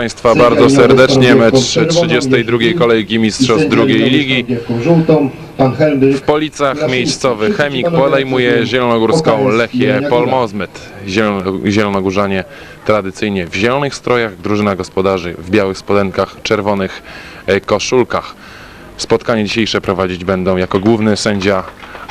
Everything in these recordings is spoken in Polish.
Państwa bardzo serdecznie. Mecz 32. kolejki Mistrzostw drugiej ligi. W Policach miejscowy Chemik podejmuje zielonogórską Lechię Polmozmyt. Zielon- Zielonogórzanie tradycyjnie w zielonych strojach, drużyna gospodarzy w białych spodenkach, czerwonych e, koszulkach. Spotkanie dzisiejsze prowadzić będą jako główny sędzia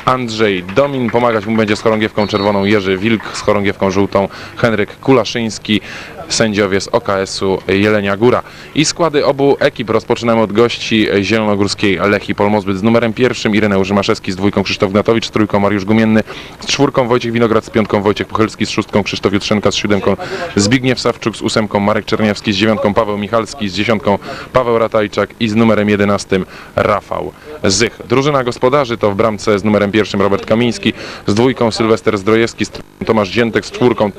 Andrzej Domin. Pomagać mu będzie z chorągiewką czerwoną Jerzy Wilk, z chorągiewką żółtą Henryk Kulaszyński, sędziowie z OKS-u Jelenia Góra. I składy obu ekip rozpoczynamy od gości zielonogórskiej Lechii Polmozbyt z numerem pierwszym Ireneusz Maszewski, z dwójką Krzysztof Gnatowicz, z trójką Mariusz Gumienny, z czwórką Wojciech Winograd, z piątką Wojciech Puchelski, z szóstką Krzysztof Jutrzenka, z siódemką Zbigniew Sawczuk, z ósemką Marek Czerniawski, z dziewiątką Paweł Michalski, z dziesiątką Paweł Ratajczak i z numerem jedenastym Rafał Zych. Drużyna gospodarzy to w bramce z numerem pierwszym Robert Kamiński, z dwójką Sylwester Zdrojewski, z Tomasz Dziętek, z czwórką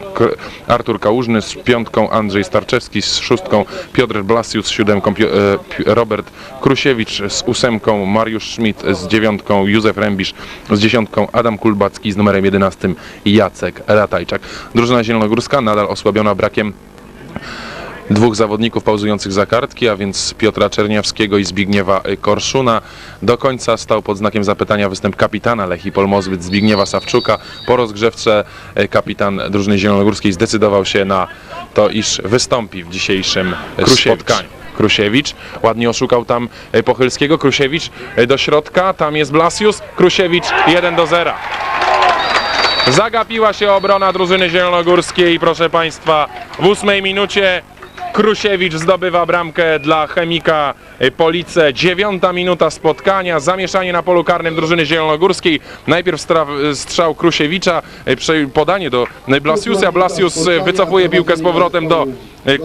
Artur Kałużny, z piątką Andrzej Starczewski, z szóstką Piotr Blasius, z siódemką e, Robert Krusiewicz, z ósemką Mariusz Schmidt, z dziewiątką Józef Rębisz, z dziesiątką Adam Kulbacki, z numerem jedenastym Jacek Ratajczak. Drużyna zielonogórska nadal osłabiona brakiem dwóch zawodników pauzujących za kartki, a więc Piotra Czerniawskiego i Zbigniewa Korszuna. Do końca stał pod znakiem zapytania występ kapitana Lechii Polmozbyt Zbigniewa Sawczuka. Po rozgrzewce e, kapitan drużyny zielonogórskiej zdecydował się na to, iż wystąpi w dzisiejszym e, spotkaniu. Krusiewicz ładnie oszukał tam e, Pochylskiego. Krusiewicz do środka, tam jest Blasius. Krusiewicz 1 do 0. Zagapiła się obrona drużyny zielonogórskiej, proszę Państwa, w ósmej minucie Krusiewicz zdobywa bramkę dla Chemika Police. Dziewiąta minuta spotkania, zamieszanie na polu karnym drużyny zielonogórskiej. Najpierw strzał Krusiewicza, prze- podanie do Blasiusa. Blasius wycofuje piłkę z powrotem do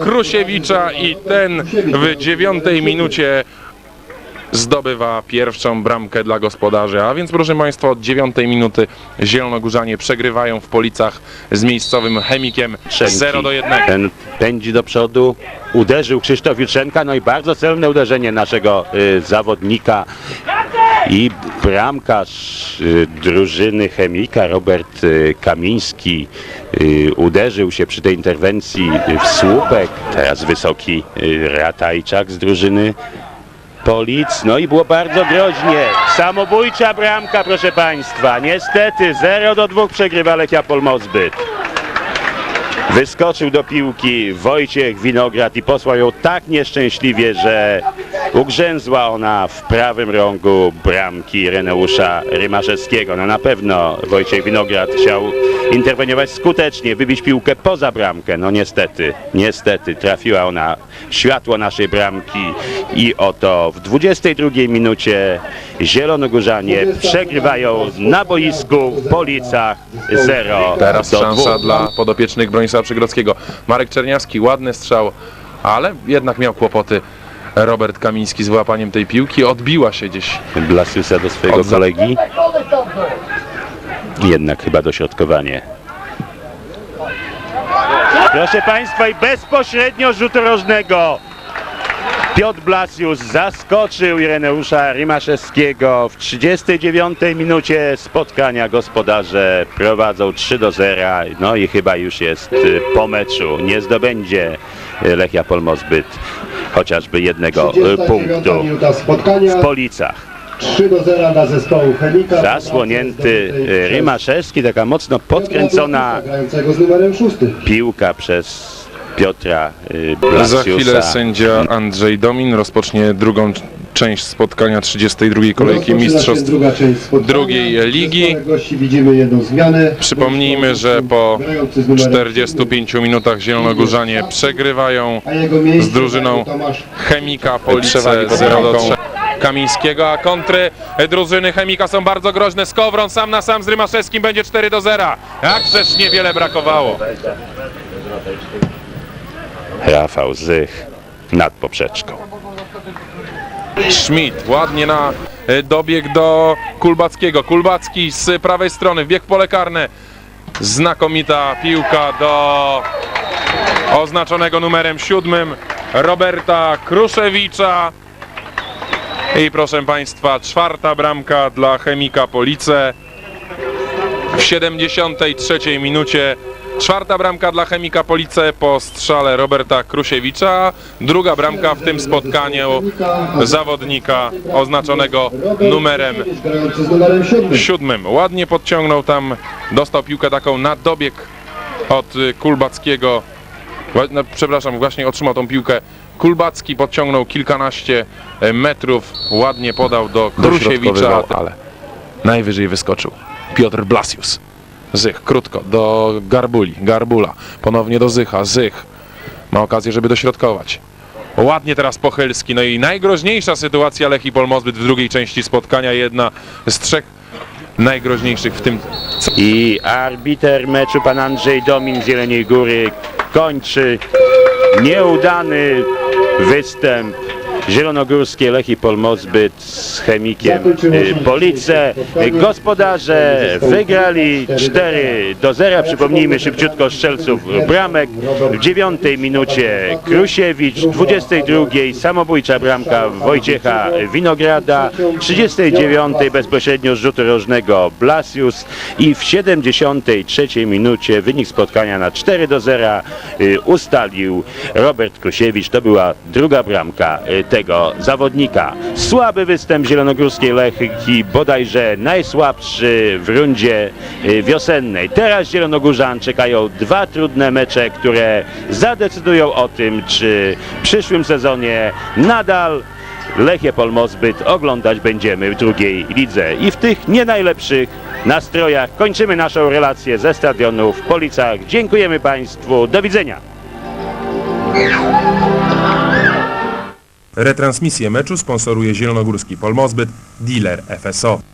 Krusiewicza i ten w dziewiątej minucie zdobywa pierwszą bramkę dla gospodarzy. A więc proszę Państwa, od dziewiątej minuty Zielonogórzanie przegrywają w Policach z miejscowym Chemikiem Trzenki. 0 do 1. Ten pędzi do przodu, uderzył Krzysztof Jutrzenka, no i bardzo celne uderzenie naszego y, zawodnika i bramkarz y, drużyny Chemika Robert y, Kamiński y, uderzył się przy tej interwencji w słupek, teraz wysoki y, Ratajczak z drużyny Polic, no i było bardzo groźnie. Samobójcza bramka, proszę Państwa. Niestety 0 do 2 przegrywa Lechia Polmozbyt. Wyskoczył do piłki Wojciech Winograd i posłał ją tak nieszczęśliwie, że ugrzęzła ona w prawym rogu bramki Reneusza Rymaszewskiego. No na pewno Wojciech Winograd chciał interweniować skutecznie, wybić piłkę poza bramkę. No niestety, niestety trafiła ona w światło naszej bramki i oto w 22 minucie Zielonogórzanie przegrywają na boisku w Policach 0 Teraz szansa 2. dla podopiecznych Bronisława Przygrodzkiego. Marek Czerniawski, ładny strzał, ale jednak miał kłopoty. Robert Kamiński z wyłapaniem tej piłki odbiła się gdzieś. Blasiusa do swojego Od kolegi. Jednak chyba dośrodkowanie. Proszę Państwa i bezpośrednio rzut rożnego. Piotr Blasius zaskoczył Ireneusza Rymaszewskiego w 39 minucie spotkania. Gospodarze prowadzą 3 do 0. No i chyba już jest po meczu. Nie zdobędzie Lechia Polmozbyt chociażby jednego 39 punktu w Policach. 3 do 0 dla zespołu Chemika. Zasłonięty y, Rymaszewski, taka mocno podkręcona grającego z numerem 6. piłka przez Piotra y, Za chwilę Blasiusa. sędzia Andrzej Domin rozpocznie drugą część spotkania 32 kolejki Rozpoczyna się Mistrzostw druga część spotkania. drugiej W ligi. zespole gości widzimy jedną zmianę. Przypomnijmy, że po Grający z numerem 45 minutach Zielonogórzanie przegrywają z drużyną Chemika Police Przewagi pod 0 do bramką. 3. Kamińskiego, a kontry drużyny Chemika są bardzo groźne. Skowron sam na sam z Rymaszewskim będzie 4 do 0. Jakżeż niewiele brakowało. Rafał Zych nad poprzeczką. Schmidt ładnie na e, dobieg do Kulbackiego. Kulbacki z prawej strony, wbieg w pole karne. Znakomita piłka do oznaczonego numerem siódmym Roberta Kruszewicza. I proszę Państwa, czwarta bramka dla Chemika Police. W 73 minucie Czwarta bramka dla Chemika Police po strzale Roberta Krusiewicza. Druga bramka w tym spotkaniu zawodnika oznaczonego numerem grający z numerem 7. siódmym. Ładnie podciągnął tam, dostał piłkę taką na dobieg od Kulbackiego. No, przepraszam, właśnie otrzymał tą piłkę. Kulbacki podciągnął kilkanaście e, metrów, ładnie podał do Krusiewicza, ale najwyżej wyskoczył Piotr Blasius. Zych, krótko, do Garbuli, Garbula, ponownie do Zycha, Zych. Ma okazję, żeby dośrodkować. Ładnie teraz Pochylski, no i najgroźniejsza sytuacja Lechii Polmozbyt w drugiej części spotkania, jedna z trzech najgroźniejszych w tym I arbiter meczu pan Andrzej Domin z Jeleniej Góry kończy nieudany występ Zielonogórskie Lechii Polmozbyt z chemikiem y, Police. Gospodarze wygrali 4 do 0. Przypomnijmy szybciutko strzelców bramek. W 9 minucie Krusiewicz, w 22 samobójcza bramka Wojciecha Winograda, w 39 bezpośrednio z rzutu rożnego Blasius i w 73 minucie wynik spotkania na 4 do 0 y, ustalił Robert Krusiewicz. To była druga bramka y, tego zawodnika. Słaby występ zielonogórskiej Lechii, bodajże najsłabszy w rundzie y, wiosennej. Teraz Zielonogórzan czekają dwa trudne mecze, które zadecydują o tym, czy w przyszłym sezonie nadal Lechię Polmozbyt oglądać będziemy w drugiej lidze. I w tych nie najlepszych nastrojach kończymy naszą relację ze stadionu w Policach. Dziękujemy Państwu. Do widzenia. Retransmisję meczu sponsoruje Zielonogórski Polmozbyt, dealer FSO.